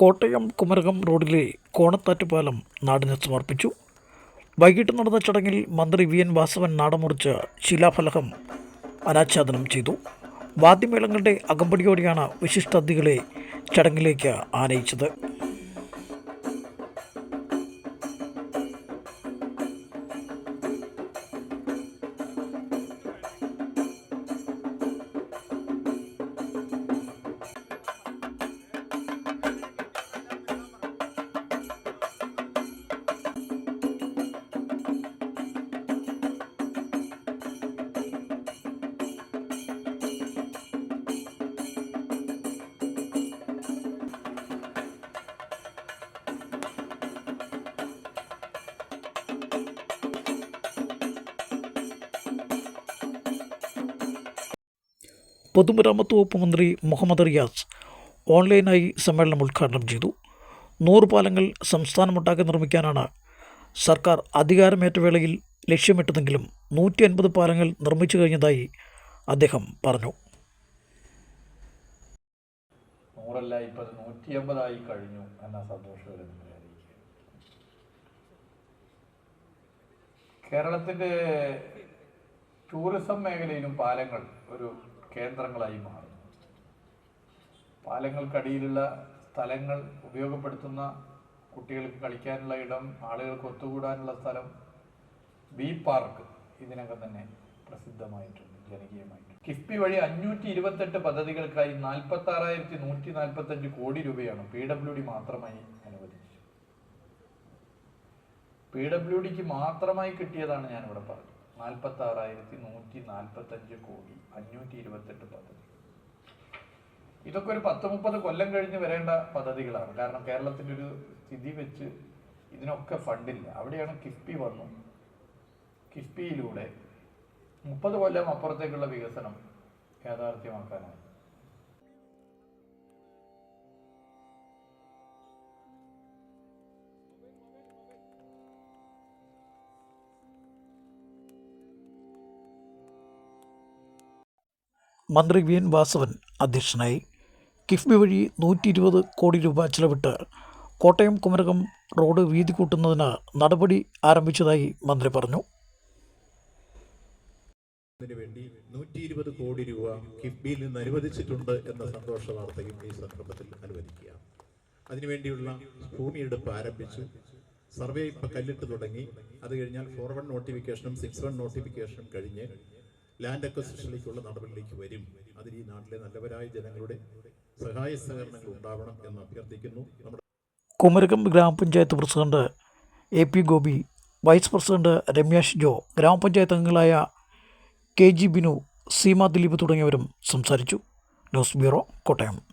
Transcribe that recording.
കോട്ടയം കുമരകം റോഡിലെ കോണത്താറ്റ് പാലം നാടിന് സമർപ്പിച്ചു. വൈകിട്ട് നടന്ന ചടങ്ങിൽ മന്ത്രി വി എൻ വാസവൻ നാടമുറിച്ച് ശിലാഫലകം അനാച്ഛാദനം ചെയ്തു. വാദ്യമേളങ്ങളുടെ അകമ്പടിയോടെയാണ് വിശിഷ്ടാതിഥികളെ ചടങ്ങിലേക്ക് ആനയിച്ചത്. പൊതുമരാമത്ത് വകുപ്പ് മന്ത്രി മുഹമ്മദ് റിയാസ് ഓൺലൈനായി സമ്മേളനം ഉദ്ഘാടനം ചെയ്തു. നൂറ് പാലങ്ങൾ സംസ്ഥാനമൊട്ടാകെ നിർമ്മിക്കാനാണ് സർക്കാർ അധികാരമേറ്റ വേളയിൽ ലക്ഷ്യമിട്ടതെങ്കിലും നൂറ്റി അൻപത് പാലങ്ങൾ നിർമ്മിച്ചു കഴിഞ്ഞതായി അദ്ദേഹം പറഞ്ഞു. നൂറല്ല ഇപ്പം നൂറ്റി അമ്പതായി കഴിഞ്ഞു എന്ന സന്തോഷകരം കേരളത്തിന്റെ ടൂറിസം മേഖലയിലും പാലങ്ങൾ ഒരു കേന്ദ്രങ്ങളായി മാറുന്നു. പാലങ്ങൾക്കടിയിലുള്ള സ്ഥലങ്ങൾ ഉപയോഗപ്പെടുത്തുന്ന കുട്ടികൾക്ക് കളിക്കാനുള്ള ഇടം ആളുകൾക്ക് ഒത്തുകൂടാനുള്ള സ്ഥലം ബി പാർക്ക് ഇതിനകം തന്നെ പ്രസിദ്ധമായിട്ടുണ്ട് ജനകീയമായിട്ടുണ്ട്. കിഫ്ബി വഴി അഞ്ഞൂറ്റി ഇരുപത്തെട്ട് പദ്ധതികൾക്കായി നാൽപ്പത്തി ആറായിരത്തി നൂറ്റി നാൽപ്പത്തഞ്ച് കോടി രൂപയാണ് പി ഡബ്ല്യു ഡി മാത്രമായി അനുവദിച്ചത്. പി ഡബ്ല്യു ഡിക്ക് മാത്രമായി കിട്ടിയതാണ് ഞാനിവിടെ പറഞ്ഞത്. നാൽപ്പത്തി ആറായിരത്തി നൂറ്റി നാൽപ്പത്തഞ്ച് കോടി അഞ്ഞൂറ്റി ഇരുപത്തെട്ട് പദ്ധതി ഇതൊക്കെ ഒരു പത്ത് മുപ്പത് കൊല്ലം കഴിഞ്ഞ് വരേണ്ട പദ്ധതികളാണ്. കാരണം കേരളത്തിന്റെ ഒരു സ്ഥിതി വെച്ച് ഇതിനൊക്കെ ഫണ്ടില്ല. അവിടെയാണ് കിഫ്ബി വന്നു. കിഫ്ബിയിലൂടെ മുപ്പത് കൊല്ലം അപ്പുറത്തേക്കുള്ള വികസനം യാഥാർത്ഥ്യമാക്കാനായി. മന്ത്രി വി എൻ വാസവൻ അധ്യക്ഷനായി. കിഫ്ബി വഴി നൂറ്റി ഇരുപത് കോടി രൂപ ചെലവിട്ട് കോട്ടയം കുമരകം റോഡ് വീതി കൂട്ടുന്നതിന് നടപടി ആരംഭിച്ചതായി മന്ത്രി പറഞ്ഞു. വേണ്ടി നൂറ്റി ഇരുപത് കോടി രൂപ കിഫ്ബിയിൽ നിന്ന് അനുവദിച്ചിട്ടുണ്ട് എന്ന സന്തോഷ വാർത്തയും ഈ സന്ദർഭത്തിൽ അനുവദിക്കുക. അതിനുവേണ്ടിയുള്ള ഭൂമിയെടുപ്പ് ആരംഭിച്ചു. സർവേ ഇപ്പം കല്ലിട്ട് തുടങ്ങി. അത് കഴിഞ്ഞാൽ ഫോർ വൺ നോട്ടിഫിക്കേഷനും സിക്സ് വൺ നോട്ടിഫിക്കേഷനും കഴിഞ്ഞ് ലാൻഡ് അക്വസിഷനിലേക്കുള്ള നടപടിയിലേക്ക് വരും. അതിൽ ഈ നാട്ടിലെ നല്ലവരായ ജനങ്ങളുടെ സഹായ സഹകരണങ്ങൾ ഉണ്ടാവണം എന്ന് അഭ്യർത്ഥിക്കുന്നു. നമ്മുടെ Kumarakom grama panchayat president A P Gopi vice president Ramyash Jo grama panchayat അംഗങ്ങളായ കെ ജി ബിനു സീമ ദിലീപ് തുടങ്ങിയവരും സംസാരിച്ചു. News bureau Kottayam.